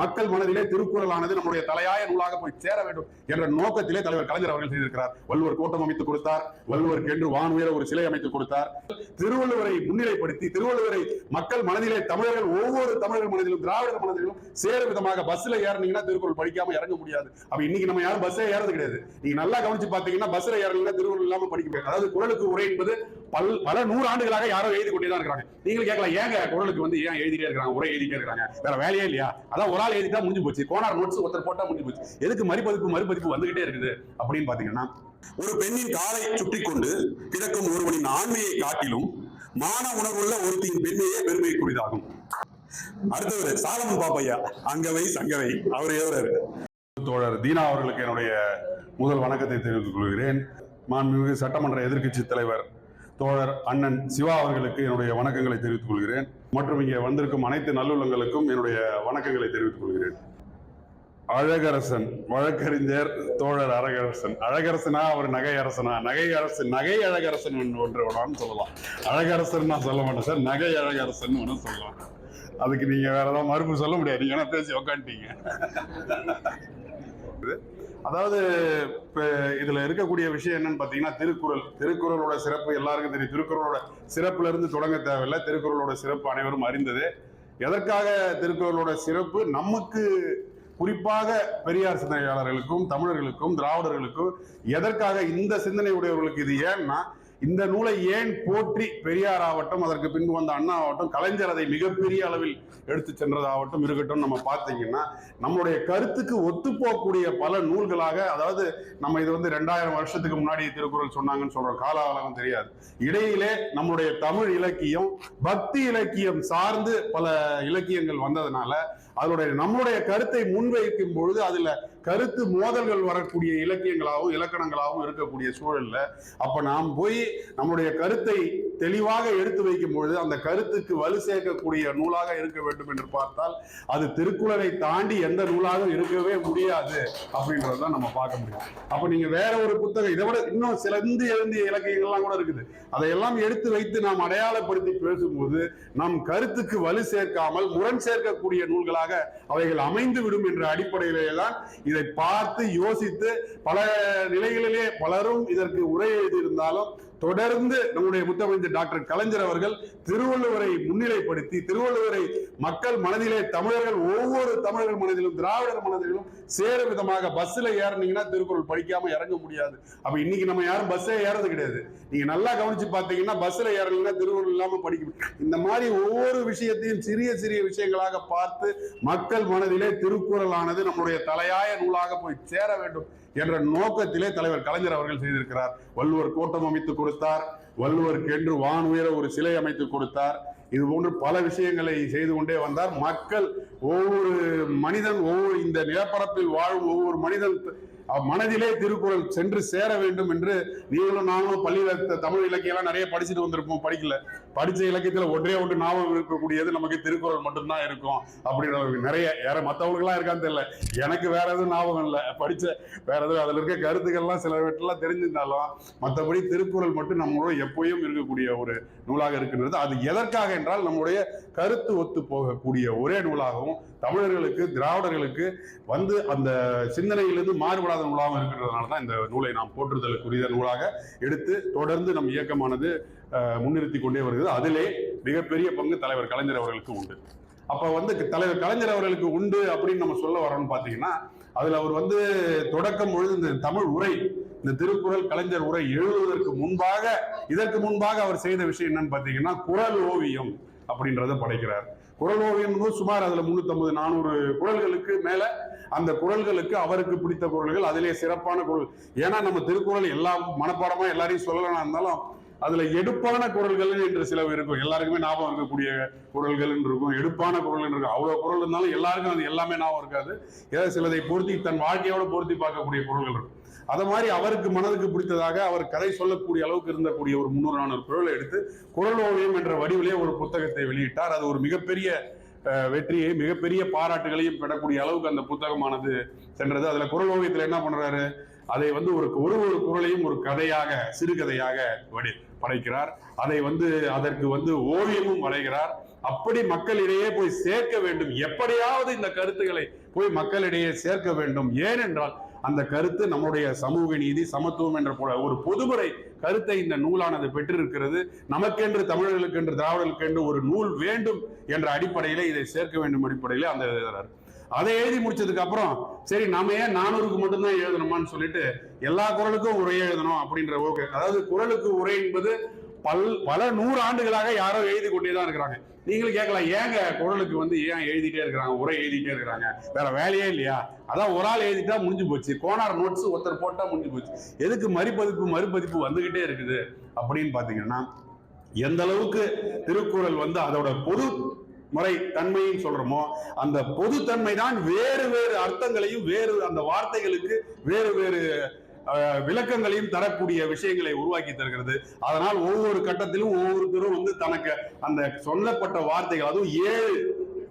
மக்கள் மனதிலே திருக்குறளானது நம்முடைய தலையாய நூலாக போய் சேர வேண்டும் என்ற நோக்கத்திலே தலைவர் கலைஞர் அவர்கள் செய்திருக்கிறார். வள்ளுவர் கூட்டம் அமைத்து கொடுத்தார். வள்ளுவருக்கு என்று வானுயர ஒரு சிலை அமைத்து கொடுத்தார். திருவள்ளுவரை முன்னிலைப்படுத்தி திருவள்ளுவரை மக்கள் மனதிலே தமிழர்கள் ஒவ்வொரு தமிழர்கள் மனதிலும் திராவிடர் மனதிலும் சேர விதமாக பஸ்ல ஏறினீங்கன்னா திருக்குறள் படிக்காம இறங்க முடியாது. அப்ப இன்னைக்கு நம்ம யாரும் பஸ்ஸே ஏறது கிடையாது. நீங்க நல்லா கவனிச்சு பாத்தீங்கன்னா பஸ்ல ஏறீங்கன்னா திருக்குறள் இல்லாம படிக்க முடியாது. அதாவது குரலுக்கு உரை என்பது பல் பல நூறு ஆண்டுகளாக யாரோ எழுதி கொண்டே தான் இருக்கிறாங்க. நீங்களும் கேட்கலாம் ஏங்க குரலுக்கு வந்து ஏன் எழுதிட்டே இருக்காங்க உரை எழுதிட்டே இருக்காங்க வேற வேலையே இல்லையா? அதான் ஒரு ஆள் எழுதிட்டா முடிஞ்சு போச்சு. கோனார் நோட்ஸ் ஒருத்தர் போட்டா முடிஞ்சு போச்சு. எதுக்கு மறுபதிப்பு மறுபதிப்பு வந்துகிட்டே இருக்குது அப்படின்னு பாத்தீங்கன்னா ஒரு பெண்ணின் காலை சுற்றி கொண்டு கிடக்கும் ஒருவனின் ஆண்மையை காட்டிலும் மான உணர்வுள்ள ஒருத்தின் பெண்மையே பெருமைக்குரியதாகும். அடுத்தவர் சாலமன் பாப்பையா? அங்கவை சங்கவை. அவர் எவரர் தோழர் தீனா அவர்களுக்கு என்னுடைய முதல் வணக்கத்தை தெரிவித்துக் கொள்கிறேன். மாண்புமிகு சட்டமன்ற எதிர்க்கட்சி தலைவர் தோழர் அண்ணன் சிவா அவர்களுக்கு என்னுடைய வணக்கங்களை தெரிவித்துக் கொள்கிறேன். மற்றும் இங்கே வந்திருக்கும் அனைத்து நல்லுள்ளங்களுக்கும் என்னுடைய வணக்கங்களை தெரிவித்துக் கொள்கிறேன். அழகரசன் வழக்கறிஞர் தோழர் அழகரசன். அழகரசனா அவர் நகை அரசனா? நகை அரசன் நகை அழகரசன் ஒன்று சொல்லலாம். அழகரசன் நான் சொல்ல மாட்டேன் சார் நகை அழகரசன் ஒன்று சொல்லலாம். அதுக்கு நீங்க வேற ஏதாவது மறுப்பு சொல்ல முடியாது. நீங்க வேணா பேசி உக்காந்துட்டீங்க. அதாவது இப்போ இதில் இருக்கக்கூடிய விஷயம் என்னன்னு பார்த்தீங்கன்னா திருக்குறள். திருக்குறளோட சிறப்பு எல்லாருக்கும் தெரியும். திருக்குறளோட சிறப்புல இருந்து தொடங்க தேவையில்லை. திருக்குறளோட சிறப்பு அனைவரும் அறிந்தது. எதற்காக திருக்குறளோட சிறப்பு? நமக்கு குறிப்பாக பெரியார் சிந்தனையாளர்களுக்கும் தமிழர்களுக்கும் திராவிடர்களுக்கும் எதற்காக இந்த சிந்தனை உடையவர்களுக்கு இது ஏன்னா இந்த நூலை ஏன் போற்றி பெரியார் ஆகட்டும் அதற்கு பின்பு வந்த அண்ணா ஆகட்டும் கலைஞர் அதை மிகப்பெரிய அளவில் எடுத்து சென்றதாகட்டும் இருக்கட்டும் நம்ம பார்த்தீங்கன்னா நம்மளுடைய கருத்துக்கு ஒத்துப்போகக்கூடிய பல நூல்களாக அதாவது நம்ம இது வந்து ரெண்டாயிரம் வருஷத்துக்கு முன்னாடி திருக்குறள் சொன்னாங்கன்னு சொல்றோம் காலாவலகம் தெரியாது. இடையிலே நம்முடைய தமிழ் இலக்கியம் பக்தி இலக்கியம் சார்ந்து பல இலக்கியங்கள் வந்ததுனால அதனுடைய நம்மளுடைய கருத்தை முன்வைக்கும் பொழுது அதுல கருத்து மோதல்கள் வரக்கூடிய இலக்கியங்களாகவும் இலக்கணங்களாகவும் இருக்கக்கூடிய சூழல்ல அப்ப நாம் போய் நம்முடைய கருத்தை தெளிவாக எடுத்து வைக்கும் பொழுது அந்த கருத்துக்கு வலு சேர்க்கக்கூடிய நூலாக இருக்க வேண்டும் என்று பார்த்தால் அது திருக்குறளை தாண்டி எந்த நூலாக இருக்கவே முடியாது அப்படின்றத நம்ம பார்க்க முடியும். அப்ப நீங்க வேற ஒரு புத்தகம் இதை விட இன்னும் சிலந்து எழுந்திய இலக்கியங்கள்லாம் கூட இருக்குது. அதையெல்லாம் எடுத்து வைத்து நாம் அடையாளப்படுத்தி பேசும்போது நம் கருத்துக்கு வலு சேர்க்காமல் முரண் சேர்க்கக்கூடிய நூல்களாக அவைகள் அமைந்து விடும் என்ற அடிப்படையிலே தான் இதை பார்த்து யோசித்து பல நிலைகளிலே பலரும் இதற்கு உரை எழுதியிருந்தாலும் தொடர்ந்து நம்முடைய முத்தமிழ்ந்த டாக்டர் கலைஞர் அவர்கள் திருவள்ளுவரை முன்னிலைப்படுத்தி திருவள்ளுவரை மக்கள் மனதிலே தமிழர்கள் ஒவ்வொரு தமிழர்கள் மனதிலும் திராவிடர் மனதிலும் சேர விதமாக பஸ்ல ஏறினீங்கன்னா திருக்குறள் படிக்காம இறங்க முடியாது. அப்ப இன்னைக்கு நம்ம யாரும் பஸ்ஸே ஏறது கிடையாது. நீங்க நல்லா கவனிச்சு பாத்தீங்கன்னா பஸ்ல ஏறலைன்னா திருக்குறள் இல்லாம படிக்க இந்த மாதிரி ஒவ்வொரு விஷயத்தையும் சிறிய சிறிய விஷயங்களாக பார்த்து மக்கள் மனதிலே திருக்குறளானது நம்முடைய தலையாய நூலாக போய் சேர வேண்டும். என்ற நோக்கத்திலே தலைவர் கலைஞர் அவர்கள் செய்திருக்கிறார். வள்ளுவர் கோட்டம் அமைத்து கொடுத்தார். வள்ளுவருக்கு என்று வான் உயர ஒரு சிலை அமைத்து கொடுத்தார். இது போன்று பல விஷயங்களை செய்து கொண்டே வந்தார். மக்கள் ஒவ்வொரு மனிதன் ஒவ்வொரு இந்த நிலப்பரப்பில் வாழும் ஒவ்வொரு மனிதன் மனதிலே திருக்குறள் சென்று சேர வேண்டும் என்று நீங்களும் நாங்களும் பள்ளியில தமிழ் இலக்கியம்லாம் நிறைய படிச்சுட்டு வந்திருப்போம் படிக்கல. படிச்ச இலக்கியத்துல ஒன்றே ஒன்று ஞாபகம் இருக்கக்கூடியது நமக்கு திருக்குறள் மட்டும்தான் இருக்கும் அப்படின்ற நிறைய யார மற்றவங்களுக்குலாம் இருக்கான்னு தெரியல. எனக்கு வேற எதுவும் ஞாபகம் இல்லை. படிச்ச வேற எதுவும் அதுல இருக்க கருத்துக்கள்லாம் சில வீட்டுலாம் தெரிஞ்சிருந்தாலும் மற்றபடி திருக்குறள் மட்டும் நம்மளோட எப்பயும் இருக்கக்கூடிய ஒரு நூலாக இருக்கின்றது. அது எதற்காக என்றால் நம்முடைய கருத்து ஒத்து போகக்கூடிய ஒரே நூலாகவும் தமிழர்களுக்கு திராவிடர்களுக்கு வந்து அந்த சிந்தனையிலிருந்து மாறுபடாத நூலாகவும் இருக்கின்றதுனால தான் இந்த நூலை நாம் போற்றுதலுக்குரிய நூலாக எடுத்து தொடர்ந்து நம் இயக்கமானது முன்னிறுத்தி கொண்டே வருகிறது. அதிலே மிகப்பெரிய பங்கு தலைவர் கலைஞர் அவர்களுக்கு உண்டு. அப்போ வந்து தலைவர் கலைஞர் அவர்களுக்கு உண்டு அப்படின்னு நம்ம சொல்ல வரோம்னு பார்த்தீங்கன்னா அதில் அவர் வந்து தொடக்கம் பொழுது இந்த தமிழ் உரை இந்த திருக்குறள் கலைஞர் உரை எழுதுவதற்கு முன்பாக இதற்கு முன்பாக அவர் செய்த விஷயம் என்னன்னு பார்த்தீங்கன்னா குரல் ஓவியம் அப்படின்றத படைக்கிறார். குரலோவியம் ஓவியம் சுமார் அதுல முன்னூத்தி நானூறு குரல்களுக்கு மேல அந்த குரல்களுக்கு அவருக்கு பிடித்த குரல்கள் அதிலே சிறப்பான குரல். ஏன்னா நம்ம திருக்குறள் எல்லா மனப்பாடமா எல்லாரையும் சொல்லலாம் இருந்தாலும் அதுல எடுப்பான குரல்கள் என்று சில இருக்கும். எல்லாருக்குமே ஞாபகம் இருக்கக்கூடிய குரல்கள் இருக்கும். எடுப்பான குரல் இருக்கும். அவ்வளவு குரல் இருந்தாலும் எல்லாருக்கும் அது எல்லாமே ஞாபகம் இருக்காது. ஏதாவது சிலதை பொருத்தி தன் வாழ்க்கையோட பொருத்தி பார்க்கக்கூடிய குரல்கள் இருக்கும். அதை மாதிரி அவருக்கு மனதுக்கு பிடித்ததாக அவர் கதை சொல்லக்கூடிய அளவுக்கு இருந்தக்கூடிய ஒரு முன்னூறு நானூறு குரலை எடுத்து குரல் ஓவியம் என்ற வடிவிலே ஒரு புத்தகத்தை வெளியிட்டார். அது ஒரு மிகப்பெரிய வெற்றியை மிகப்பெரிய பாராட்டுகளையும் பெறக்கூடிய அளவுக்கு அந்த புத்தகமானது சென்றது. அதுல குரல் ஓவியத்துல என்ன பண்றாரு? அதை வந்து ஒரு ஒரு ஒரு குரலையும் ஒரு கதையாக சிறுகதையாக வடி படைக்கிறார். அதை வந்து அதற்கு வந்து ஓவியமும் வரைகிறார். அப்படி மக்களிடையே போய் சேர்க்க வேண்டும். எப்படியாவது இந்த கருத்துக்களை போய் மக்களிடையே சேர்க்க வேண்டும். ஏனென்றால் அந்த கருத்து நம்முடைய சமூக நீதி சமத்துவம் என்ற போல ஒரு பொதுமுறை கருத்தை இந்த நூலானது பெற்றிருக்கிறது. நமக்கென்று தமிழர்களுக்கென்று திராவிடர்களுக்கென்று ஒரு நூல் வேண்டும் என்ற அடிப்படையில இதை சேர்க்க வேண்டும் அடிப்படையில அந்த எழுதுறாரு அதை எழுதி முடிச்சதுக்கு அப்புறம் சரி நாம ஏன் நானூறுக்கு மட்டும்தான் எழுதணுமான்னு சொல்லிட்டு எல்லா குரலுக்கும் உரை எழுதணும் அப்படின்ற ஓகே. அதாவது குரலுக்கு உரை என்பது பல் பல நூறு ஆண்டுகளாக யாரோ எழுதி கொண்டே தான் இருக்கிறாங்க. நீங்களும் கேட்கலாம் ஏங்க குரலுக்கு வந்து ஏன் எழுதிட்டே இருக்கிறாங்க உரை எழுதிட்டே இருக்கிறாங்க? வேற வேலையே இல்லையா? அதான் ஒரு ஆள் எழுதிட்டா முடிஞ்சு போச்சு. கோனார் நோட்ஸ் ஒருத்தர் போட்டா முடிஞ்சு போச்சு. எதுக்கு மறுபதிப்பு மறுபதிப்பு வந்துகிட்டே இருக்குது அப்படின்னு பாத்தீங்கன்னா எந்த அளவுக்கு திருக்குறள் வந்து அதோட பொது முறை தன்மையும் சொல்றோமோ அந்த பொதுத்தன்மை தான் வேறு வேறு அர்த்தங்களையும் வேறு அந்த வார்த்தைகளுக்கு வேறு வேறு விளக்கங்களையும் தரக்கூடிய விஷயங்களை உருவாக்கி தருகிறது. அதனால் ஒவ்வொரு கட்டத்திலும் ஒவ்வொருத்தரும் வந்து தனக்கு அந்த சொல்லப்பட்ட வார்த்தைகள் அதுவும் ஏழு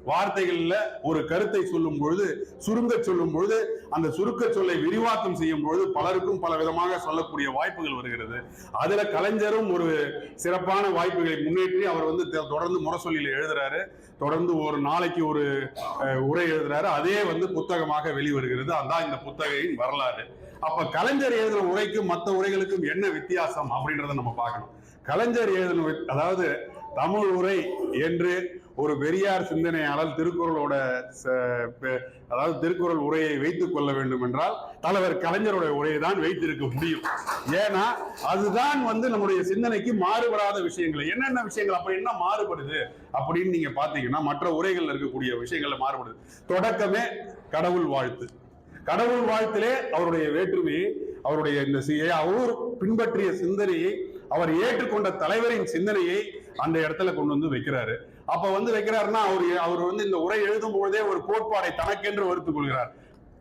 வார்த்தைகள்ல ஒரு கருத்தை சொல்லும் பொழுது சுருங்க சொல்லும் பொழுது அந்த சுருக்க சொல்லை விரிவாக்கம் செய்யும் பொழுது பலருக்கும் பல விதமாக சொல்லக்கூடிய வாய்ப்புகள் வருகிறது. அதுல கலைஞரும் ஒரு சிறப்பான வாய்ப்புகளை முன்னேற்றி அவர் வந்து தொடர்ந்து முரசொலியில் எழுதுறாரு. தொடர்ந்து ஒரு நாளைக்கு ஒரு உரை எழுதுறாரு. அதே வந்து புத்தகமாக வெளிவருகிறது. அதான் இந்த புத்தகையின் வரலாறு. அப்ப கலைஞர் எழுதின உரைக்கும் மற்ற உரைகளுக்கும் என்ன வித்தியாசம் அப்படின்றத நம்ம பார்க்கணும். கலைஞர் எழுதின அதாவது தமிழ் உரை என்று ஒரு பெரியார் சிந்தனையாளர் திருக்குறளோட ச- அதாவது திருக்குறள் உரையை வைத்துக் கொள்ள வேண்டும் என்றால் தலைவர் கலைஞருடைய உரையை தான் வைத்திருக்க முடியும். ஏன்னா அதுதான் வந்து நம்முடைய சிந்தனைக்கு மாறுபடாத விஷயங்கள். என்னென்ன விஷயங்கள்? அப்படி என்ன மாறுபடுது? அப்படின்னு நீங்க பாத்தீங்கன்னா மற்ற உரைகள்ல இருக்கக்கூடிய விஷயங்கள்ல மாறுபடுது. தொடக்கமே கடவுள் வாழ்த்து. கடவுள் வாழ்த்திலே அவருடைய வேற்றுமையை அவருடைய இந்த அவர் பின்பற்றிய சிந்தனையை அவர் ஏற்றுக்கொண்ட தலைவரின் சிந்தனையை அந்த இடத்துல கொண்டு வந்து வைக்கிறாரு. அப்ப வந்து வைக்கிறாருன்னா அவர் அவர் வந்து இந்த உரை எழுதும் பொழுதே ஒரு கோட்பாடை தனக்கென்று வகுத்துக் கொள்கிறார்.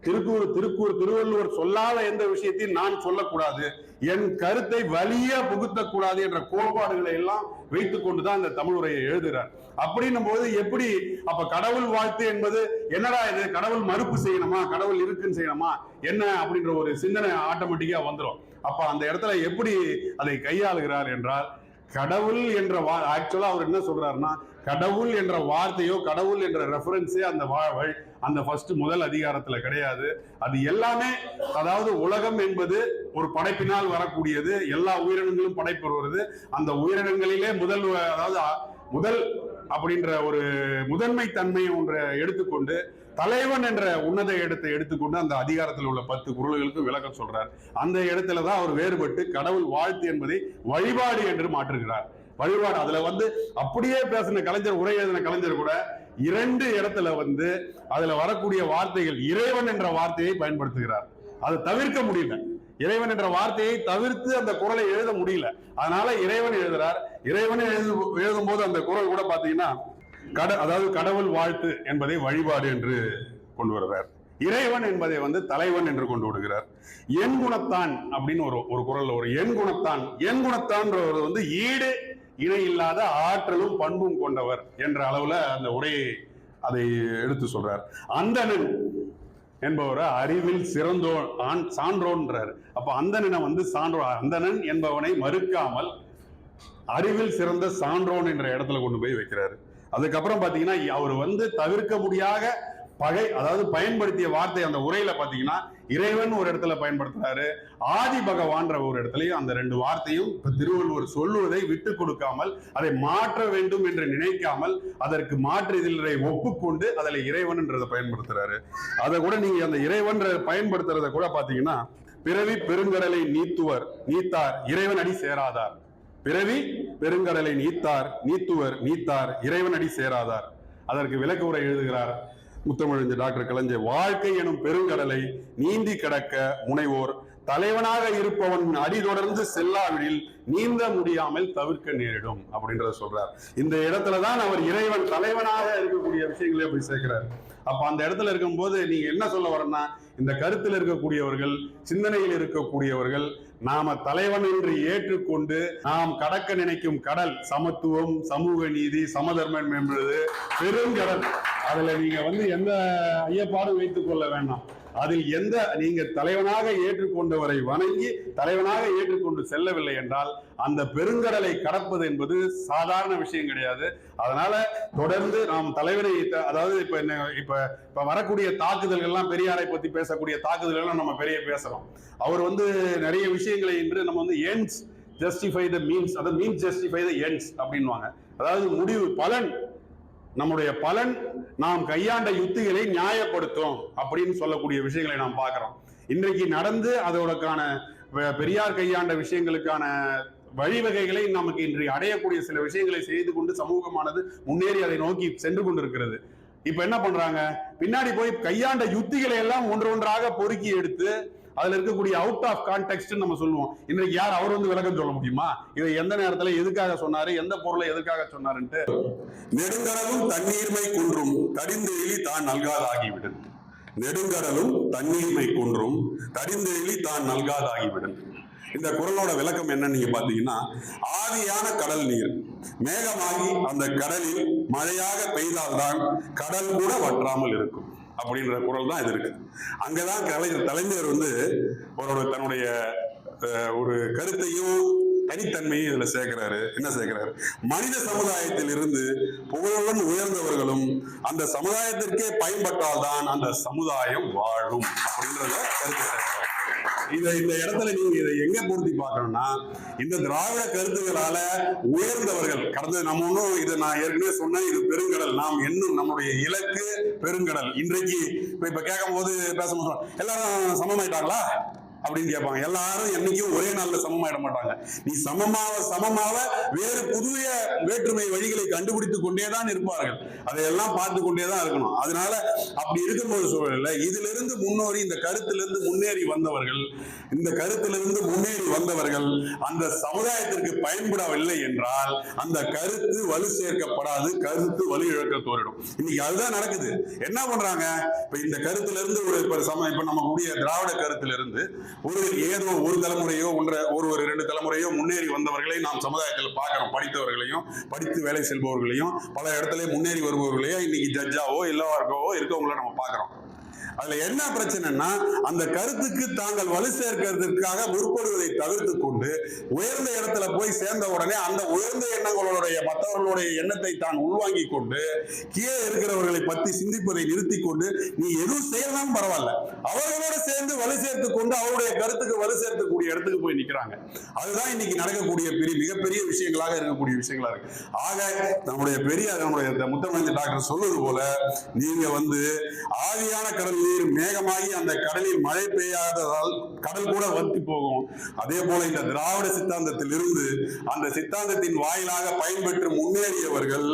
திருக்கூர் திருக்கூர் திருவள்ளுவர் சொல்லாத எந்த விஷயத்தையும் நான் சொல்லக்கூடாது. என் கருத்தை வலிய புகுத்தக்கூடாது என்ற கோட்பாடுகளை எல்லாம் வைத்துக் கொண்டுதான் அந்த தமிழ் உரையை எழுதுகிறார். அப்படின்னும் போது எப்படி? அப்ப கடவுள் வாழ்த்து என்பது என்னடா இது? கடவுள் மறுப்பு செய்யணுமா? கடவுள் இருக்குன்னு செய்யணுமா? என்ன? அப்படின்ற ஒரு சிந்தனை ஆட்டோமேட்டிக்கா வந்துடும் அப்ப அந்த இடத்துல எப்படி அதை கையாளுகிறார் என்றால் கடவுள் என்ற வா ஆக்சுவலா அவர் என்ன சொல்றாருன்னா கடவுள் என்ற வார்த்தையோ கடவுள் என்ற ரெஃபரன்ஸே அந்த வா- வழி- அந்த ஃபர்ஸ்ட் முதல் அதிகாரத்துல கிடையாது. அது எல்லாமே அதாவது உலகம் என்பது ஒரு படைப்பினால் வரக்கூடியது. எல்லா உயிரினங்களும் படைப்பெறுவது அந்த உயிரினங்களிலே முதல் அதாவது முதல் அப்படின்ற ஒரு முதன்மை தன்மையை ஒன்றை எடுத்துக்கொண்டு தலைவன் என்ற உன்னத இடத்தை எடுத்துக்கொண்டு அந்த அதிகாரத்தில் உள்ள பத்து குரல்களுக்கு விளக்கம் சொல்றார். அந்த இடத்துல தான் அவர் வேறுபட்டு கடவுள் வாழ்த்து என்பதை வழிபாடு என்று மாற்றுகிறார். வழிபாடு அதுல வந்து அப்படியே பேசின கலைஞர் உரை எழுதின கலைஞர் கூட இரண்டு இடத்துல வந்து அதுல வரக்கூடிய வார்த்தைகள் இறைவன் என்ற வார்த்தையை பயன்படுத்துகிறார். அதை தவிர்க்க முடியல. இறைவன் என்ற வார்த்தையை தவிர்த்து அந்த குரலை எழுத முடியல. அதனால இறைவன் எழுதுறார். இறைவனை எழுது எழுதும் போது அந்த குரல் கூட பாத்தீங்கன்னா கட அதாவது கடவுள் வாழ்த்து என்பதை வழிபாடு என்று கொண்டு வருகிறார். இறைவன் என்பதை வந்து தலைவன் என்று கொண்டு விடுகிறார். என் குணத்தான் அப்படின்னு ஒரு ஒரு குரல்ல ஒரு என் குணத்தான். என் குணத்தான்றவர் வந்து ஈடு இணை இல்லாத ஆற்றலும் பண்பும் கொண்டவர் என்ற அளவுல அந்த உரையை அதை எடுத்து சொல்றார். அந்தணன் என்பவரை அறிவில் சிறந்தோ ஆண் சான்றோன்றார். அப்ப அந்தணனை வந்து சான்றோ அந்தணன் என்பவனை மறுக்காமல் அறிவில் சிறந்த சான்றோன் என்ற இடத்துல கொண்டு போய் வைக்கிறாரு. அதுக்கப்புறம் பாத்தீங்கன்னா அவர் வந்து தவிர்க்க முடியாத பகை அதாவது பயன்படுத்திய வார்த்தை அந்த உரையில பாத்தீங்கன்னா இறைவன் ஒரு இடத்துல பயன்படுத்துறாரு ஆதி பகவான்ற ஒரு இடத்துலயும் அந்த ரெண்டு வார்த்தையும் இப்ப திருவள்ளுவர் சொல்லுவதை விட்டு கொடுக்காமல் அதை மாற்ற வேண்டும் என்று நினைக்காமல் அதற்கு மாற்று இதில் ஒப்புக்கொண்டு அதில் இறைவன்ன்றதை பயன்படுத்துறாரு. அதை கூட நீங்க அந்த இறைவன்ற பயன்படுத்துறத கூட பாத்தீங்கன்னா பிறவி பெருங்கடலை நீத்துவர் நீத்தார் இறைவன் அடி சேராதார். பிறவி பெருங்கடலை நீத்தார் நீத்துவர் நீத்தார் இறைவன் அடி சேராதார். அதற்கு விளக்க உரை எழுதுகிறார். முத்தமிழஞ்ச டாக்டர் கலைஞர் வாழ்க்கை எனும் பெருங்கடலை நீந்தி கடக்க முனைவோர். தலைவனாக இருப்பவன் அடி தொடர்ந்து செல்லாவிடில் நீந்த முடியாமல் தவிர்க்க நேரிடும் அப்படின்றத சொல்றார். இந்த இடத்துலதான் அவர் இறைவன் தலைவனாக இருக்கக்கூடிய விஷயங்களை போய் சேர்க்கிறார். அப்ப அந்த இடத்துல இருக்கும்போது நீங்க என்ன சொல்ல வரேன்னா இந்த கருத்தில் இருக்கக்கூடியவர்கள் சிந்தனையில் இருக்கக்கூடியவர்கள் நாம தலைவன் என்று ஏற்றுக்கொண்டு நாம் கடக்க நினைக்கும் கடல் சமத்துவம் சமூக நீதி சமதர்மம் என்பது பெருங்கடல். அதுல நீங்க வந்து எந்த ஐயப்பாடும் வைத்துக் கொள்ள வேண்டாம். அதில் எந்த நீங்க தலைவனாக ஏற்றுக்கொண்டவரை வணங்கி தலைவனாக ஏற்றுக்கொண்டு செல்லவில்லை என்றால் அந்த பெருங்கடலை கடப்பது என்பது சாதாரண விஷயம் கிடையாது. அதனால தொடர்ந்து நாம் தலைவரை த- அதாவது இப்ப என்ன இப்ப இப்ப வரக்கூடிய தாக்குதல்கள் எல்லாம் பெரியாரை பத்தி பேசக்கூடிய தாக்குதல்கள்லாம் நம்ம பெரிய பேசுறோம் அவர் வந்து நிறைய விஷயங்களை இன்று நம்ம வந்து எண்ட்ஸ் ஜஸ்டிஃபை த மீன்ஸ் அதாவது மீன்ஸ் ஜஸ்டிஃபை த எண்ட்ஸ் அப்படின்வாங்க அதாவது முடிவு பலன் நம்முடைய பலன் நாம் கையாண்ட யுத்திகளை நியாயப்படுத்தும் அப்படின்னு சொல்லக்கூடிய விஷயங்களை நாம் பார்க்கிறோம். இன்றைக்கு நடந்து அதோடக்கான பெரியார் கையாண்ட விஷயங்களுக்கான வழிவகைகளை நமக்கு இன்று அடையக்கூடிய சில விஷயங்களை செய்து கொண்டு சமூகமானது முன்னேறி அதை நோக்கி சென்று கொண்டிருக்கிறது. இப்ப என்ன பண்றாங்க? பின்னாடி போய் கையாண்ட யுத்திகளை எல்லாம் ஒன்று ஒன்றாக பொறுக்கி எடுத்து அதுல இருக்கக்கூடிய அவுட் ஆஃப் கான்டெக்ட் நம்ம சொல்லுவோம். இன்னைக்கு யார் அவர் வந்து விளக்கம் சொல்ல முடியுமா? இதை எந்த நேரத்துல எதுக்காக சொன்னாரு? எந்த பொருளை எதுக்காக சொன்னாருன்ட்டு நெடுங்கடலும் தண்ணீர்மை குன்றும் கடிந்தெழி தான் நல்காதாகிவிடும். நெடுங்கடலும் தண்ணீர்மை குன்றும் கடிந்தெழி தான் நல்காதாகிவிடும். இந்த குரலோட விளக்கம் என்னன்னு நீங்க பாத்தீங்கன்னா ஆதியான கடல் நீர். மேகமாகி அந்த கடலில் மழையாக பெய்தால்தான் கடல் கூட வற்றாமல் இருக்கும். அப்படின்ற குரல் தான் இது இருக்கு. அங்கதான் கலைஞர் தலைஞர் வந்து அவரோட தன்னுடைய அஹ், ஒரு கருத்தையும் தனித்தன்மையும் இதுல சேர்க்கிறாரு. என்ன சேர்க்கிறாரு? மனித சமுதாயத்தில் இருந்து புகழுடன் உயர்ந்தவர்களும் அந்த சமுதாயத்திற்கே பயன்பட்டால்தான் அந்த சமுதாயம் வாழும் அப்படின்றத கருத்து சேர்க்கிறார். இதை இந்த இடத்துல நீங்க இதை எங்க பொருத்தி பார்க்கணும்னா இந்த திராவிட கருத்துக்களால உயர்ந்தவர்கள் கடந்த நம்ம ஒன்றும் இதை நான் ஏற்கனவே சொன்னேன் இது பெருங்கடல். நாம் இன்னும் நம்முடைய இலக்கு பெருங்கடல். இன்றைக்கு இப்ப கேட்கும் போது பேச சொல்றோம், எல்லாரும் சமமாயிட்டாங்களா? அப்படின்னு கேட்பாங்க. எல்லாரும் என்னைக்கும் ஒரே நாள்ல சமமாயிட மாட்டாங்க. நீ சமமாவ சமமாவ வேறு புதிய வேற்றுமை வழிகளை கண்டுபிடித்துக் கொண்டேதான் இருப்பார்கள். அதையெல்லாம் பார்த்து கொண்டேதான் இருக்கணும். அதனால அப்படி இருக்கும்போது சூழல்ல இதுல இருந்து முன்னோறி இந்த கருத்திலிருந்து முன்னேறி வந்தவர்கள் இந்த கருத்திலிருந்து முன்னேறி வந்தவர்கள் அந்த சமுதாயத்திற்கு பயன்படவில்லை என்றால் அந்த கருத்து வலு சேர்க்கப்படாது கருத்து வலு இழக்க தோறிடும். இன்னைக்கு அதுதான் நடக்குது. என்ன பண்றாங்க? இப்ப இந்த கருத்துல இருந்து ஒரு இப்ப சம இப்ப நம்ம கூடிய திராவிட கருத்துல இருந்து ஒரு ஏதோ ஒரு தலைமுறையோ ஒன்ற ஒரு ஒரு ரெண்டு தலைமுறையோ முன்னேறி வந்தவர்களை நாம் சமுதாயத்தில் பார்க்குறோம் படித்தவர்களையும் படித்து வேலை செல்பவர்களையும் பல இடத்துல முன்னேறி வருபவர்களையும் இன்னைக்கு ஜட்ஜாவோ இல்லவார்க்கவோ இருக்கவங்கள நம்ம பார்க்குறோம். அதுல என்ன பிரச்சனைன்னா அந்த கருத்துக்கு தாங்கள் வலு சேர்க்கிறதுக்காக முற்படுவதை தவிர்த்து கொண்டு உயர்ந்த இடத்துல போய் சேர்ந்த உடனே அந்த உயர்ந்த எண்ணங்களுடைய மற்றவர்களுடைய எண்ணத்தை தான் உள்வாங்கி கொண்டு கீழே இருக்கிறவர்களை பத்தி சிந்திப்பதை நிறுத்தி கொண்டு நீ எதுவும் செய்யலாம் பரவாயில்ல. அவர்களோட சேர்ந்து வலு சேர்த்து கொண்டு அவருடைய கருத்துக்கு வலு சேர்க்கக்கூடிய இடத்துக்கு போய் நிக்கிறாங்க. அதுதான் இன்னைக்கு நடக்கக்கூடிய பெரிய மிகப்பெரிய விஷயங்களாக இருக்கக்கூடிய விஷயங்களா இருக்கு. ஆக நம்முடைய பெரிய நம்முடைய இந்த முத்தமிழ் டாக்டர் சொல்வது போல நீங்க வந்து ஆவியான கடல் நீர் மேகமாகி அந்த கடலில் மழை பெய்யாததால் கடல் கூட வத்தி போகும். அதே போல இந்த திராவிட சித்தாந்தத்தில் இருந்து அந்த சித்தாந்தத்தின் வாயிலாக பயன்பெற்று முன்னேறியவர்கள்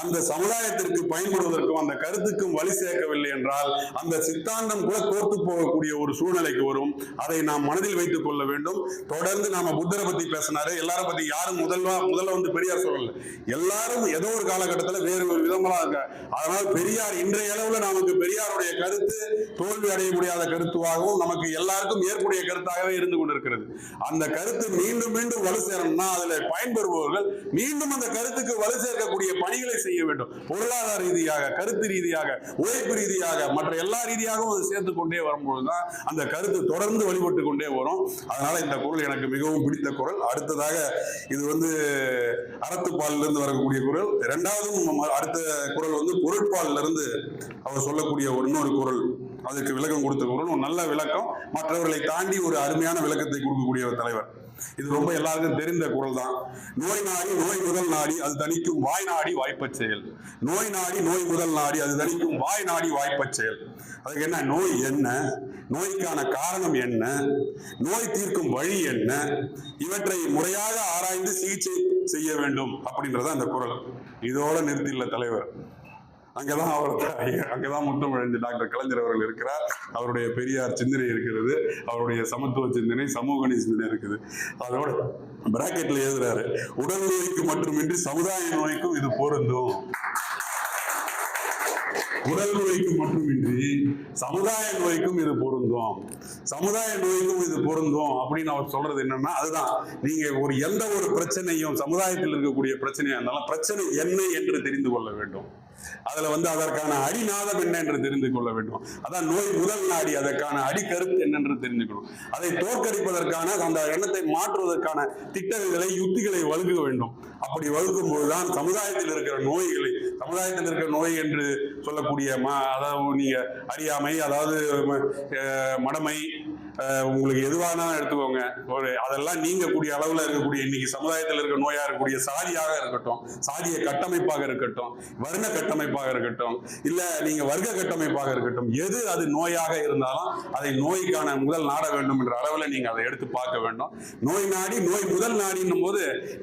அந்த சமுதாயத்திற்கு பயன்படுவதற்கும் அந்த கருத்துக்கும் வழி சேர்க்கவில்லை என்றால் அந்த சித்தாந்தம் கூட தோற்று போகக்கூடிய ஒரு சூழ்நிலைக்கு வரும். அதை நாம் மனதில் வைத்துக் கொள்ள வேண்டும். தொடர்ந்து நாம புத்தரை பத்தி பேசினாரு. எல்லாரும் பத்தி யாரும் முதல்வா முதல்ல வந்து பெரியார் சொல்லல. எல்லாரும் ஏதோ ஒரு காலகட்டத்தில் வேறு ஒரு விதங்களா இருக்க அதனால் பெரியார் இன்றைய அளவுல நமக்கு பெரியாருடைய கருத்து தோல்வி அடைய முடியாத கருத்துவாகவும் நமக்கு எல்லாருக்கும் ஏற்புடைய கருத்தாகவே இருந்து கொண்டிருக்கிறது. அந்த கருத்து மீண்டும் மீண்டும் வலு சேரணும்னா அதுல பயன்பெறுபவர்கள் மீண்டும் அந்த கருத்துக்கு வலு சேர்க்கக்கூடிய பணிகளை செய்ய வேண்டும். பொருளாதார ரீதியாக கருத்து ரீதியாக உழைப்பு ரீதியாக மற்ற எல்லா ரீதியாகவும் அது சேர்த்து கொண்டே வரும்பொழுதுதான் அந்த கருத்து தொடர்ந்து வழிபட்டு கொண்டே வரும். அதனால இந்த குரல் எனக்கு மிகவும் பிடித்த குரல். அடுத்ததாக இது வந்து அறத்துப்பாலில் இருந்து வரக்கூடிய குரல். இரண்டாவது நம்ம அடுத்த குரல் வந்து பொருட்பாலில் இருந்து அவர் சொல்லக்கூடிய இன்னொரு குரல். அதுக்கு விளக்கம் கொடுத்த குரல் ஒரு நல்ல விளக்கம் மற்றவர்களை தாண்டி ஒரு அருமையான விளக்கத்தை கொடுக்கக்கூடிய ஒரு தலைவர். இது ரொம்ப எல்லாருக்கும் தெரிந்த குரல் தான். நோய் நாடி நோய் முதல் நாடி அது தணிக்கும் வாய் நாடி வாய்ப்பச் செயல். நோய் நாடி நோய் முதல் நாடி அது தணிக்கும் வாய் நாடி வாய்ப்பச் செயல். அதுக்கு என்ன? நோய் என்ன? நோய்க்கான காரணம் என்ன? நோய் தீர்க்கும் வழி என்ன? இவற்றை முறையாக ஆராய்ந்து சிகிச்சை செய்ய வேண்டும் அப்படின்றத அந்த குரல். இதோட நிறுத்தியுள்ள தலைவர். அங்கதான் அவர் அங்கதான் முத்தமிழஞ்சு டாக்டர் கலைஞர் அவர்கள் இருக்கிறார். அவருடைய பெரியார் சிந்தனை இருக்கிறது. அவருடைய சமத்துவ சிந்தனை சமூக நீதி சிந்தனை இருக்குது. அதோட பிராக்கெட்ல எழுதுறாரு உடல் நோய்க்கு மட்டுமின்றி சமுதாய நோய்க்கும் இது பொருந்தும். உடல் நோய்க்கு மட்டுமின்றி சமுதாய நோய்க்கும் இது பொருந்தும். சமுதாய நோய்க்கும் இது பொருந்தும் அப்படின்னு அவர் சொல்றது என்னன்னா அதுதான். நீங்க ஒரு எந்த ஒரு பிரச்சனையும் சமுதாயத்தில் இருக்கக்கூடிய பிரச்சனையா இருந்தாலும் பிரச்சனை என்ன என்று தெரிந்து கொள்ள வேண்டும். அதுல வந்து அதற்கான அடிநாதம் என்னென்று தெரிந்து கொள்ள வேண்டும். அதான் நோய் முதல் நாடி அதற்கான அடிக்கருத்து என்னென்று தெரிஞ்சுக்கணும் அதை தோற்கடிப்பதற்கான அந்த எண்ணத்தை மாற்றுவதற்கான திட்டங்களை யுக்திகளை வகுக்க வேண்டும். அப்படி வகுக்கும் போதுதான் சமுதாயத்தில் இருக்கிற நோய்களை சமுதாயத்தில் இருக்கிற நோய் என்று சொல்லக்கூடிய ம அதாவது நீங்க அறியாமை அதாவது மடமை உங்களுக்கு எதுவானா எடுத்துக்கோங்க. ஒரு அதெல்லாம் நீங்கக்கூடிய அளவுல இருக்கக்கூடிய இன்னைக்கு சமுதாயத்தில் இருக்க நோயா இருக்கக்கூடிய சாதியாக இருக்கட்டும் சாதிய கட்டமைப்பாக இருக்கட்டும் வர்ண கட்டமைப்பாக இருக்கட்டும் இல்ல நீங்க வர்க்க கட்டமைப்பாக இருக்கட்டும் எது அது நோயாக இருந்தாலும் அதை நோய்க்கான முதல் நாட வேண்டும் என்ற அளவில் நீங்க அதை எடுத்து பார்க்க வேண்டும். நோய் நாடி நோய் முதல் நாடின்னும் போது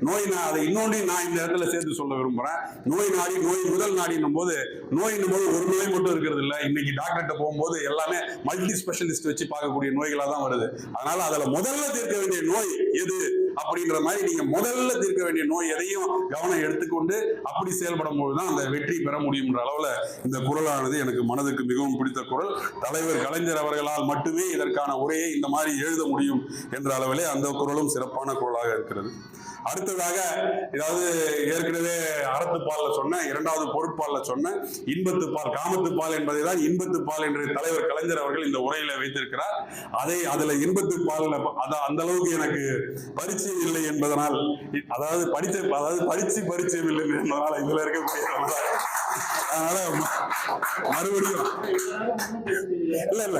நோய் நான் அதை இன்னொன்று நான் இந்த இடத்துல சேர்த்து சொல்ல விரும்புறேன். நோய் நாடி நோய் முதல் நாடின்னும் போது நோயின்னும் போது ஒரு நோய் மட்டும் இருக்கிறது இல்லை. இன்னைக்கு டாக்டர்கிட்ட போகும்போது எல்லாமே மல்டி ஸ்பெஷலிஸ்ட் வச்சு பார்க்கக்கூடிய நோய்களாக தான் வருது. அதனால அதுல முதல்ல தீர்க்க வேண்டிய நோய் எது? அப்படின்ற மாதிரி நீங்க முதல்ல தீர்க்க வேண்டிய நோய் எதையும் கவனம் எடுத்துக்கொண்டு அப்படி செயல்படும் போதுதான் அந்த வெற்றி பெற முடியும்ன்ற அளவுல இந்த குரலானது எனக்கு மனதுக்கு மிகவும் பிடித்த குரல். தலைவர் கலைஞர் அவர்களால் மட்டுமே இதற்கான உரையை இந்த மாதிரி எழுத முடியும் என்ற அளவிலே அந்த குரலும் சிறப்பான குரலாக இருக்கிறது. அடுத்ததாக ஏதாவது ஏற்கனவே அறத்துப்பால்ல சொன்ன இரண்டாவது பொருட்பால்ல சொன்ன இன்பத்து பால் காமத்து பால் என்பதை தான் இன்பத்து பால் என்று தலைவர் கலைஞர் அவர்கள் இந்த உரையில வைத்திருக்கிறார். அதை அதுல இன்பத்து பால் அந்த அளவுக்கு எனக்கு பரிச்சயம் இல்லை என்பதனால் அதாவது படித்த அதாவது படிச்சு பரிச்சயம் இல்லை என்பதனால இதுல இருக்கக்கூடிய அதனால மறுபடியும் இல்ல இல்ல.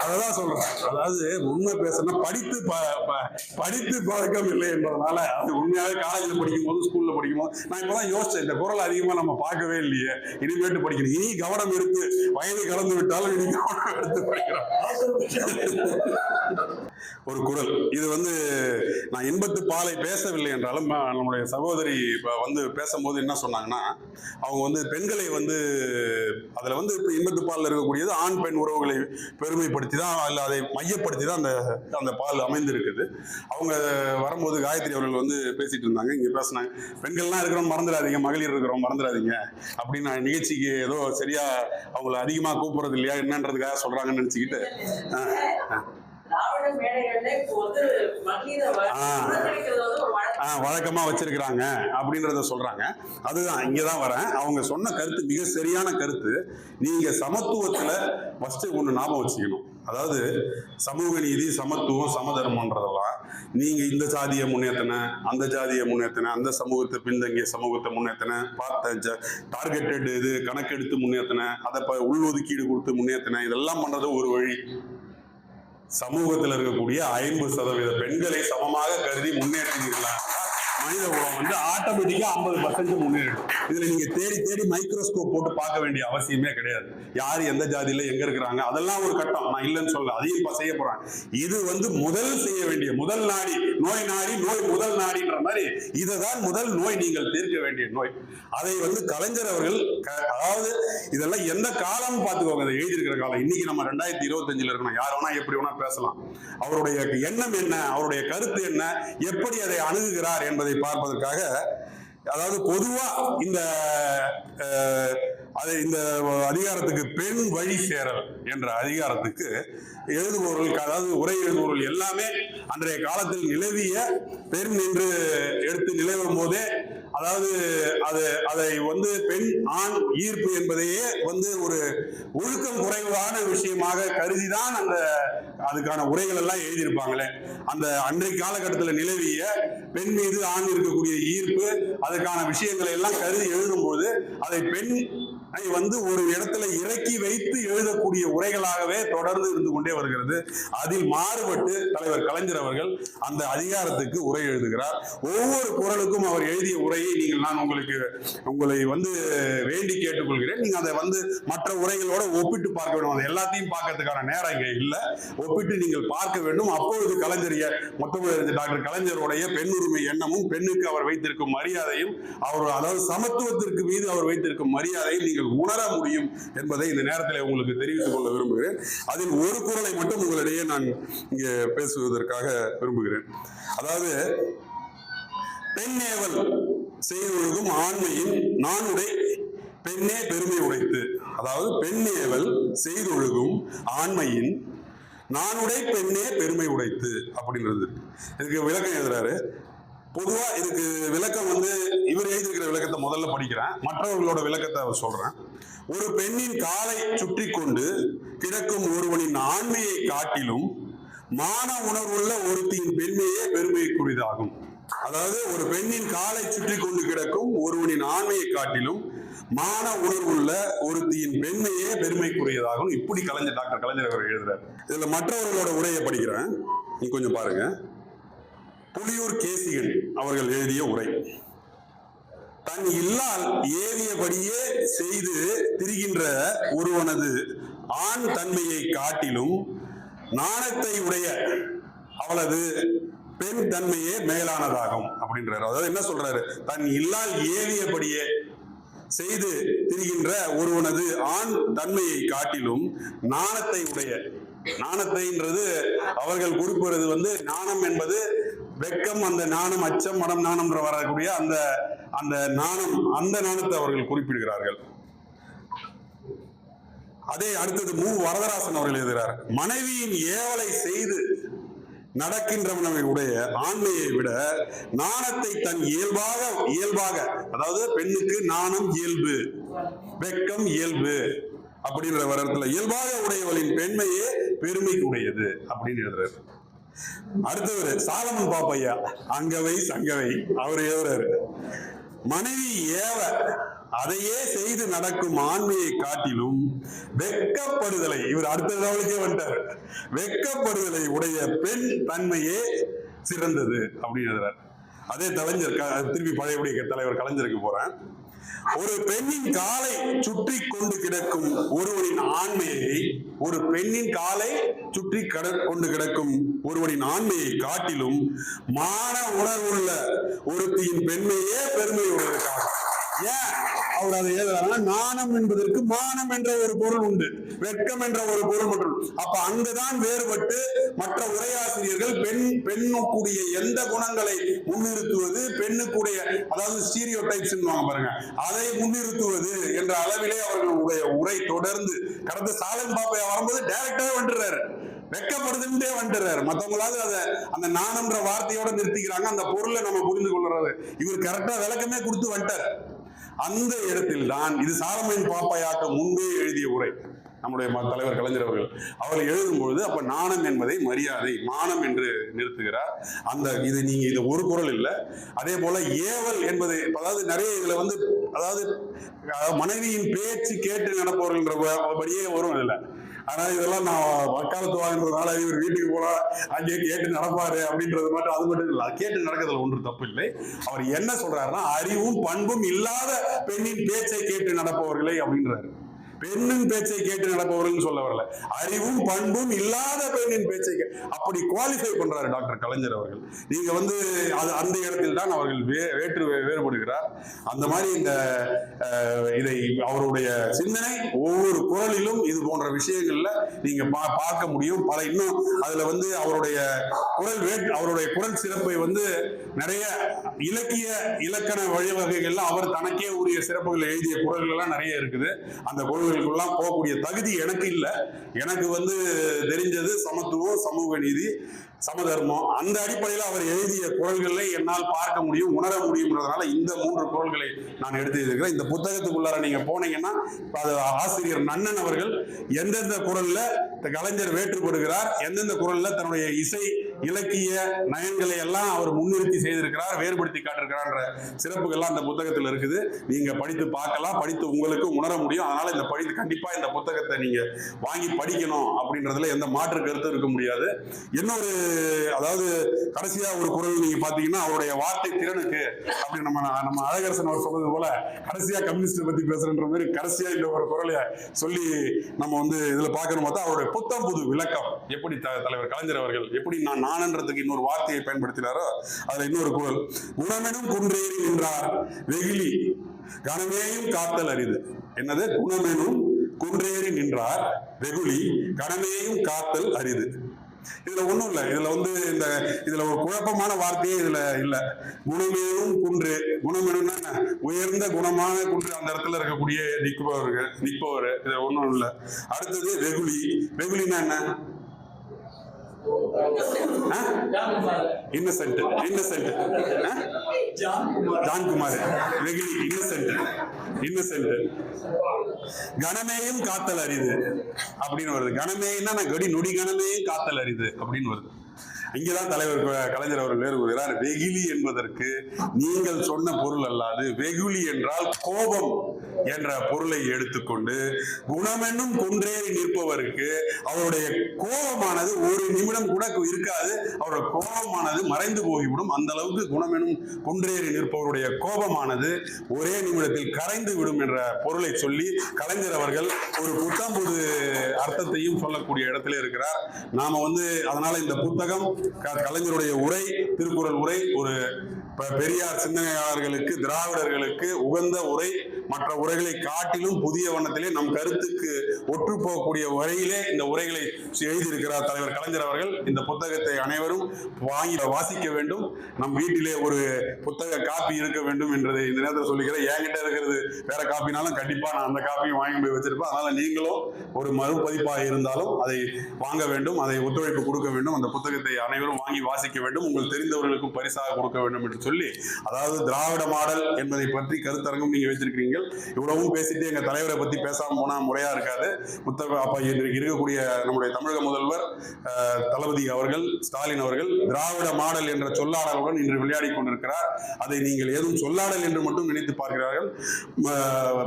அததான் சொல்றேன் அதாவது உண்மை பேசணும் படித்து ப- ப- படித்து பழக்கம் இல்லை என்பதனால அது உண்மையாவே காலேஜில் படிக்கும் போது ஸ்கூல்ல படிக்கும் போது நான் இப்பதான் யோசிச்சேன் இந்த குரல் அதிகமா நம்ம பார்க்கவே இல்லையே. இனிமேட்டு படிக்கணும். இனி கவனம் எடுத்து வயது கலந்து விட்டாலும் இனி கவனம் எடுத்து படிக்கிறோம் ஒரு குரல். இது வந்து நான் இன்பத்து பாலை பேசவில்லை என்றாலும் நம்முடைய சகோதரி இப்போ வந்து பேசும்போது என்ன சொன்னாங்கன்னா அவங்க வந்து பெண்களை வந்து அதில் வந்து இப்போ இன்பத்து பாலில் இருக்கக்கூடியது ஆண் பெண் உறவுகளை பெருமைப்படுத்தி தான் இல்லை அதை மையப்படுத்தி தான் அந்த அந்த பால் அமைந்திருக்குது. அவங்க வரும்போது காயத்ரி அவர்கள் வந்து பேசிட்டு இருந்தாங்க. இங்கே பேசினாங்க பெண்கள்லாம் இருக்கிறோம் மறந்துடாதீங்க. மகளிர் இருக்கிறோம் மறந்துடாதீங்க. அப்படின்னு நான் நிகழ்ச்சிக்கு ஏதோ சரியாக அவங்கள அதிகமாக கூப்பிட்றது இல்லையா என்னன்றதுக்காக சொல்கிறாங்கன்னு நினச்சிக்கிட்டு வழக்கம். வச்சிருக்கிறாங்க அப்படின்றத சொல்றாங்க. அதுதான் இங்கதான் வரேன். அவங்க சொன்ன கருத்து மிக சரியான கருத்து. நீங்க சமத்துவத்துல ஃபர்ஸ்ட் ஒண்ணு ஞாபகம் வச்சுக்கணும். அதாவது சமூக நீதி சமத்துவம் சமதர்மன்றதெல்லாம் நீங்க இந்த சாதியை முன்னேத்தின அந்த ஜாதியை முன்னேத்தின அந்த சமூகத்தை பின்தங்கிய சமூகத்தை முன்னேத்தின பார்த்த டார்கெட்டட் இது கணக்கெடுத்து முன்னேத்தின அதை உள்ஒதுக்கீடு கொடுத்து முன்னேத்தின இதெல்லாம் பண்றது ஒரு வழி. சமூகத்தில் இருக்கக்கூடிய ஐம்பது சதவீத பெண்களை சமமாக கருதி முன்னேற்றினீர்களா மனித உலகம் வந்து ஆட்டோமேட்டிக்கா ஐம்பது பர்சன்ட் முன்னேறிடும். இதுல நீங்க தேடி தேடி மைக்ரோஸ்கோப் போட்டு பார்க்க வேண்டிய அவசியமே கிடையாது. யார் எந்த ஜாதியில எங்க இருக்கிறாங்க அதெல்லாம் ஒரு கட்டம். நான் இல்லைன்னு சொல்ல அதையும் இப்ப செய்ய போறாங்க. இது வந்து முதல் செய்ய வேண்டிய முதல் நாடி நோய் நாடி நோய் முதல் நாடின்ற மாதிரி இதுதான் முதல் நோய் நீங்கள் தீர்க்க வேண்டிய நோய். அதை வந்து கலைஞர் அவர்கள் அதாவது இதெல்லாம் எந்த காலம் பார்த்துக்கோங்க அதை எழுதியிருக்கிற காலம். இன்னைக்கு நம்ம ரெண்டாயிரத்தி இருபத்தஞ்சுல இருக்கணும். யார் வேணா எப்படி வேணா பேசலாம். அவருடைய எண்ணம் என்ன அவருடைய கருத்து என்ன எப்படி அதை அணுகுகிறார் என்பதை பார்ப்பதற்காக அதாவது பொதுவா இந்த அது இந்த அதிகாரத்துக்கு பெண் வழி சேரல் என்ற அதிகாரத்துக்கு எழுதுபவர்களுக்கு அதாவது உரை எழுதுபவர்கள் எல்லாமே அன்றைய காலத்தில் நிலவிய பெண் என்று எடுத்து நிலவும் போதே அதாவது அது அதை வந்து பெண் ஆண் ஈர்ப்பு என்பதையே வந்து ஒரு ஒழுக்கம் குறைவான விஷயமாக கருதிதான் அந்த அதுக்கான உரைகள் எல்லாம் எழுதியிருப்பாங்களே. அந்த அன்றைய காலகட்டத்தில் நிலவிய பெண் மீது ஆண் இருக்கக்கூடிய ஈர்ப்பு அதுக்கான விஷயங்களை எல்லாம் கருதி எழுதும்போது அதை பெண் வந்து ஒரு இடத்துல இறக்கி வைத்து எழுதக்கூடிய உரைகளாகவே தொடர்ந்து இருந்து கொண்டே வருகிறது. அதில் மாறுபட்டு தலைவர் கலைஞர் அவர்கள் அந்த அதிகாரத்துக்கு உரை எழுதுகிறார். ஒவ்வொரு குரலுக்கும் அவர் எழுதிய உரையை நீங்கள் நான் உங்களுக்கு உங்களை வந்து வேண்டி கேட்டுக்கொள்கிறேன். நீங்க அதை வந்து மற்ற உரைகளோட ஒப்பிட்டு பார்க்க வேண்டும். அது எல்லாத்தையும் பார்க்கறதுக்கான நேரம் இங்கே இல்லை. ஒப்பிட்டு நீங்கள் பார்க்க வேண்டும். அப்பொழுது கலைஞரிய எ- டாக்டர் கலைஞருடைய பெண் உரிமை எண்ணமும் பெண்ணுக்கு அவர் வைத்திருக்கும் மரியாதையும் அவர் அதாவது சமத்துவத்திற்கு மீது அவர் வைத்திருக்கும் மரியாதையை நீங்கள் நீங்கள் உணர முடியும் என்பதை இந்த நேரத்தில் உங்களுக்கு தெரிவித்துக் கொள்ள விரும்புகிறேன். அதில் ஒரு குரலை மட்டும் உங்களிடையே நான் இங்கே பேசுவதற்காக விரும்புகிறேன். அதாவது பெண்ணேவல் செய்தொழுகும் ஆண்மையின் நானுடைய பெண்ணே பெருமை உடைத்து அதாவது பெண்ணேவல் செய்தொழுகும் ஆண்மையின் நானுடைய பெண்ணே பெருமை உடைத்து அப்படின்றது. இதுக்கு விளக்கம் எழுதுறாரு. பொதுவா இதுக்கு விளக்கம் வந்து இவர் எழுதியிருக்கிற விளக்கத்தை முதல்ல படிக்கிறேன். மற்றவர்களோட விளக்கத்தை அவர் சொல்றேன். ஒரு பெண்ணின் காலை சுற்றி கொண்டு கிடக்கும் ஒருவனின் ஆண்மையை காட்டிலும் மான உணர்வுள்ள ஒருத்தியின் பெண்மையே பெருமைக்குரியதாகும் அதாவது ஒரு பெண்ணின் காலை சுற்றி கொண்டு கிடக்கும் ஒருவனின் ஆண்மையை காட்டிலும் மான உணர்வுள்ள ஒருத்தியின் பெண்மையே பெருமைக்குரியதாகும் இப்படி கலைஞர் டாக்டர் கலைஞர் அவர் எழுதுறாரு. இதுல மற்றவர்களோட உரையை படிக்கிறேன். நீ கொஞ்சம் பாருங்க. புலியூர் கேசிகன் அவர்கள் எழுதிய உரை. தன் இல்லால் ஏவியபடியே செய்து திரிகின்ற ஒருவனது ஆண் தன்மையை காட்டிலும் நாணத்தை உடைய அவளது பெண் தன்மையே மேலானதாகும் அப்படின்றாரு. அதாவது என்ன சொல்றாரு? தன் இல்லால் ஏவியபடியே செய்து திரிகின்ற ஒருவனது ஆண் தன்மையை காட்டிலும் நாணத்தை உடைய நாணத்தைன்றது அவர்கள் குறிப்பிடுறது வந்து நாணம் என்பது வெக்கம் அந்த நாணம் அச்சம் மனம் நாணம்ன்ற வரக்கூடிய அந்த அந்த நாணம் அந்த நாணத்தை அவர்கள் குறிப்பிடுகிறார்கள். அதே அடுத்தது மு. வரதராசன் அவர்கள் எழுதுகிறார் மனைவியின் ஏவலை செய்து நடக்கின்றவனவை உடைய ஆண்மையை விட நாணத்தை தன் இயல்பாக இயல்பாக அதாவது பெண்ணுக்கு நாணம் இயல்பு வெக்கம் இயல்பு அப்படின்ற வரத்துல இயல்பாக உடையவளின் பெண்மையே பெருமைக்கு உடையது அப்படின்னு எழுதுறாரு. அடுத்தவர் சாலமன் பாப்பையா? அங்கவை சங்கவை. அவர் எழுதுறாரு மனைவி ஏவ அதையே செய்து நடக்கும் ஆண்மையை காட்டிலும் வெக்கப்படுதலை இவர் அடுத்த லெவலுக்கே வந்துட்டார். வெக்கப்படுதலை உடைய பெண் தன்மையே சிறந்தது அப்படின்னு எழுதுறார். அதே தலைஞர் திருப்பி பழையபடி தலைவர் கலைஞருக்கு போறேன். ஒரு பெண்ணின் காலை சுற்றி கொண்டு கிடக்கும் ஒருவனின் ஆண்மையை ஒரு பெண்ணின் காலை சுற்றி கொண்டு கிடக்கும் ஒருவனின் ஆண்மையை காட்டிலும் மான உணர்வுள்ள ஒருத்தியின் பெண்மையே பெருமை உடையதற்காக ஏன்? அவர் அதை எழுதுறாருன்னா நாணம் என்பதற்கு மானம் என்ற ஒரு பொருள் உண்டு. வெட்கம் என்ற ஒரு பொருள் மற்றும் அப்ப அங்குதான் வேறுபட்டு மற்ற உரையாசிரியர்கள் பெண் பெண்ணுக்குரிய எந்த குணங்களை முன்னிறுத்துவது பெண்ணுக்குடைய அதாவது ஸ்டீரியோ டைப்ஸ் பாருங்க. அதை முன்னிறுத்துவது என்ற அளவிலே அவர்களுடைய உரை தொடர்ந்து கடந்த சாலன் பாப்பையா வரும்போது டைரக்டாவே வந்துடுறாரு. வெக்கப்படுதுன்றே வந்துடுறாரு. மத்தவங்களாவது அதை அந்த நாணம்ன்ற வார்த்தையோட நிறுத்திக்கிறாங்க. அந்த பொருளை நம்ம புரிந்து கொள்றது. இவர் கரெக்டா விளக்கமே கொடுத்து வந்துட்டார். அந்த இடத்தில் தான் இது சாரமையின் பாப்பையாக்க முன்பே எழுதிய உரை. நம்முடைய ம- தலைவர் கலைஞர் அவர்கள். அவர் எழுதும்பொழுது அப்ப நாணம் என்பதை மரியாதை மானம் என்று நிறுத்துகிறார். அந்த இது நீங்க இது ஒரு குரல் இல்லை. அதே போல ஏவல் என்பது அதாவது நிறைய இதுல வந்து அதாவது மனைவியின் பேச்சு கேட்டு நடப்பவர்கள்ன்ற படியே வரும் இதுல ஆனா இதெல்லாம் நான் வக்காலத்து வாங்கினதுனால இவர் வீட்டுக்கு போனா அங்கே கேட்டு நடப்பாரு அப்படின்றது மட்டும் அது மட்டும் இல்லை. கேட்டு நடக்கிறதுல ஒன்றும் தப்பு இல்லை. அவர் என்ன சொல்றாருன்னா அறிவும் பண்பும் இல்லாத பெண்ணின் பேச்சை கேட்டு நடப்பவர்களை அப்படின்றாரு. பெண்ணின் பேச்சை கேட்டு நடப்பவர்கள் சொல்ல வரல. அறிவும் பண்பும் இல்லாத பெண்ணின் பேச்சை அப்படி குவாலிஃபை பண்றாரு டாக்டர் கலைஞர் அவர்கள். நீங்க வந்து அது அந்த இடத்தில் தான் அவர்கள் வே- வேற்று வேறுபடுகிறார். அந்த மாதிரி இந்த இதை அவருடைய சிந்தனை ஒவ்வொரு குரலிலும் இது போன்ற விஷயங்கள்ல நீங்க பா- பார்க்க முடியும். பல இன்னும் அதுல வந்து அவருடைய குரல் வேற்று அவருடைய குரல் சிறப்பை வந்து நிறைய இலக்கிய இலக்கண வழிவகைகள்ல அவர் தனக்கே உரிய சிறப்புகள் எழுதிய குரல்கள் எல்லாம் நிறைய இருக்குது. அந்த குரல்களுக்கெல்லாம் போகக்கூடிய தகுதி எனக்கு இல்லை. எனக்கு வந்து தெரிஞ்சது சமத்துவம் சமூக நீதி சமதர்மம். அந்த அடிப்படையில் அவர் எழுதிய குரல்களை என்னால் பார்க்க முடியும் உணர முடியும்ன்றதுனால இந்த மூன்று குரல்களை நான் எடுத்து இருக்கிறேன் இந்த புத்தகத்துக்குள்ளார நீங்க போனீங்கன்னா அது ஆசிரியர் நன்னன் அவர்கள் எந்தெந்த குரல்ல கலைஞர் வேற்றுப்படுகிறார் எந்தெந்த குரல்ல தன்னுடைய இசை இலக்கிய நயன்களை எல்லாம் அவர் முன்னிறுத்தி செய்திருக்கிறார் வேறுபடுத்தி காட்டிருக்கிறார்ன்ற சிறப்புகள்லாம் அந்த புத்தகத்தில் இருக்குது. நீங்க படித்து பார்க்கலாம் படித்து உங்களுக்கு உணர முடியும். அதனால இந்த படித்து கண்டிப்பா இந்த புத்தகத்தை நீங்க வாங்கி படிக்கணும் அப்படின்றதுல எந்த மாற்று கருத்தும் இருக்க முடியாது. இன்னொரு அதாவது கடைசியா ஒரு குரல் நீங்க பாத்தீங்கன்னா அவருடைய வார்த்தை திறனுக்கு அப்படி நம்ம நம்ம அழகரசன் அவர் சொன்னது போல கடைசியா கம்யூனிஸ்ட் பத்தி பேசுறன்ற மாதிரி கடைசியா இந்த ஒரு குரலை சொல்லி நம்ம வந்து இதுல பாக்கணும் பார்த்தா அவருடைய புத்தம் புது விளக்கம். எப்படி த- தலைவர் கலைஞர் அவர்கள் எப்படி நான் நானன்றதுக்கு இன்னொரு வார்த்தையை பயன்படுத்தினாரோ? அதுல இன்னொரு குரல் குணமெனும் குன்றேறி நின்றார் வெகுளி கனமேயும் காத்தல் அரிது. என்னது? குணமெனும் குன்றேறி நின்றார். வெகுளி கனமேயும் காத்தல் அரிது. இதுல ஒண்ணும் இல்ல. இதுல வந்து இந்த இதுல ஒரு குழப்பமான வார்த்தையே இதுல இல்ல. குணமேனும் குன்று குணமேனும்னா என்ன? உயர்ந்த குணமான குன்று அந்த இடத்துல இருக்கக்கூடிய நிற்பவர்கள் நிற்பவர். இது ஒண்ணும் இல்ல. அடுத்தது வெகுளி. வெகுளினா என்ன? Innocent innocent Jankumar. வெகுலி innocent innocent கணமேயும் காத்தல் அரிது அப்படின்னு வருது. கணமேன்னா நான் கடி நொடி கணமேயும் காத்தல் அரிது அப்படின்னு வருது. இங்கதான் தலைவர் கலைஞர் அவர்கள் வேறுகிறார் வெகுளி என்பதற்கு நீங்கள் சொன்ன பொருள் அல்லாது வெகுளி என்றால் கோபம் என்ற பொருளை எடுத்துக்கொண்டு குணமென்னும் குன்றேறி நிற்பவருக்கு அவருடைய கோபமானது ஒரு நிமிடம் கூட இருக்காது அவருடைய கோபமானது மறைந்து போய்விடும். அந்த அளவுக்கு குணமெனும் குன்றேறி நிற்பவருடைய கோபமானது ஒரே நிமிடத்தில் கரைந்து விடும் என்ற பொருளை சொல்லி கலைஞர் அவர்கள் ஒரு புத்தம்புது அர்த்தத்தையும் சொல்லக்கூடிய இடத்துல இருக்கிறார். நாம வந்து அதனால இந்த புத்தகம் கலைஞருடைய உரை திருக்குறள் உரை ஒரு பெரியார் சிந்தனையாளர்களுக்கு திராவிடர்களுக்கு உகந்த உரை. மற்ற உரைகளை காட்டிலும் புதிய வண்ணத்திலே நம் கருத்துக்கு ஒற்று போகக்கூடிய வரையிலே இந்த உரைகளை எழுதியிருக்கிறார் தலைவர் கலைஞர் அவர்கள். இந்த புத்தகத்தை அனைவரும் வாங்கி வாசிக்க வேண்டும். நம் வீட்டிலே ஒரு புத்தக காப்பி இருக்க வேண்டும் என்றதை இந்த நேரத்தில் சொல்லிக்கிறேன். என்கிட்ட இருக்கிறது வேற காப்பினாலும் கண்டிப்பா நான் அந்த காப்பியும் வாங்கி போய் வச்சிருப்பேன். அதனால நீங்களும் ஒரு மறுபதிப்பாக இருந்தாலும் அதை வாங்க வேண்டும் அதை ஒத்துழைப்பு கொடுக்க வேண்டும். அந்த புத்தகத்தை அனைவரும் வாங்கி வாசிக்க வேண்டும். உங்கள் தெரிந்தவர்களுக்கும் பரிசாக கொடுக்க வேண்டும் என்று சொல்லி அதாவது திராவிட மாடல் என்பதை பற்றி கருத்தரங்கம் நீங்க வச்சிருக்கிறீர்கள் இவ்வளவும் பேசிட்டு எங்க தலைவரை பத்தி பேசாம போனா முறையா இருக்காது. முத்தக அப்ப இன்றைக்கு இருக்கக்கூடிய நம்முடைய தமிழக முதல்வர் தளபதி அவர்கள் ஸ்டாலின் அவர்கள் திராவிட மாடல் என்ற சொல்லாடலுடன் இன்று விளையாடி கொண்டிருக்கிறார். அதை நீங்கள் ஏதும் சொல்லாடல் என்று மட்டும் நினைத்து பார்க்கிறார்கள்.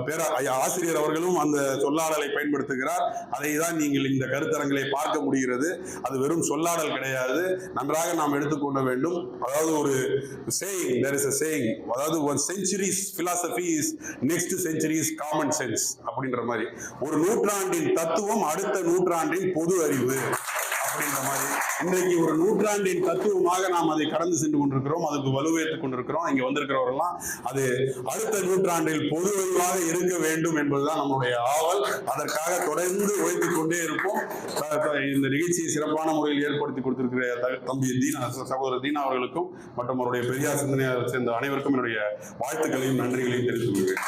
பேரா ஆசிரியர் அவர்களும் அந்த சொல்லாடலை பயன்படுத்துகிறார். அதை தான் நீங்கள் இந்த கருத்தரங்களை பார்க்க முடிகிறது. அது வெறும் சொல்லாடல் கிடையாது. நன்றாக நாம் எடுத்துக்கொள்ள வேண்டும். அதாவது ஒரு saying there is a saying அதாவது one century's philosophy is next next next is common sense அப்படின்ற மாதிரி. ஒரு நூற்றாண்டின் தத்துவம் அடுத்த நூற்றாண்டின் பொது அறிவு. அப்படின்ற மாதிரி. இன்றைக்கு ஒரு நூற்றாண்டின் தத்துவமாக நாம் அதை கடந்து சென்று கொண்டிருக்கிறோம். அதுக்கு வலுவேற்றுக் கொண்டிருக்கிறோம். இங்க வந்திருக்கிறவரெல்லாம் அது அடுத்த நூற்றாண்டில் பொதுவாக இருக்க வேண்டும் என்பதுதான் நம்முடைய ஆவல். அதற்காக தொடர்ந்து உழைத்துக் கொண்டே இருப்போம். இந்த நிகழ்ச்சியை சிறப்பான முறையில் ஏற்படுத்தி கொடுத்திருக்கிற தம்பி தீனா சகோதரர் தீனா அவர்களுக்கும் மற்றும் அவருடைய பெரியார் சிந்தனையை சேர்ந்த அனைவருக்கும் என்னுடைய வாழ்த்துக்களையும் நன்றிகளையும் தெரிவித்துக் கொள்கிறேன்.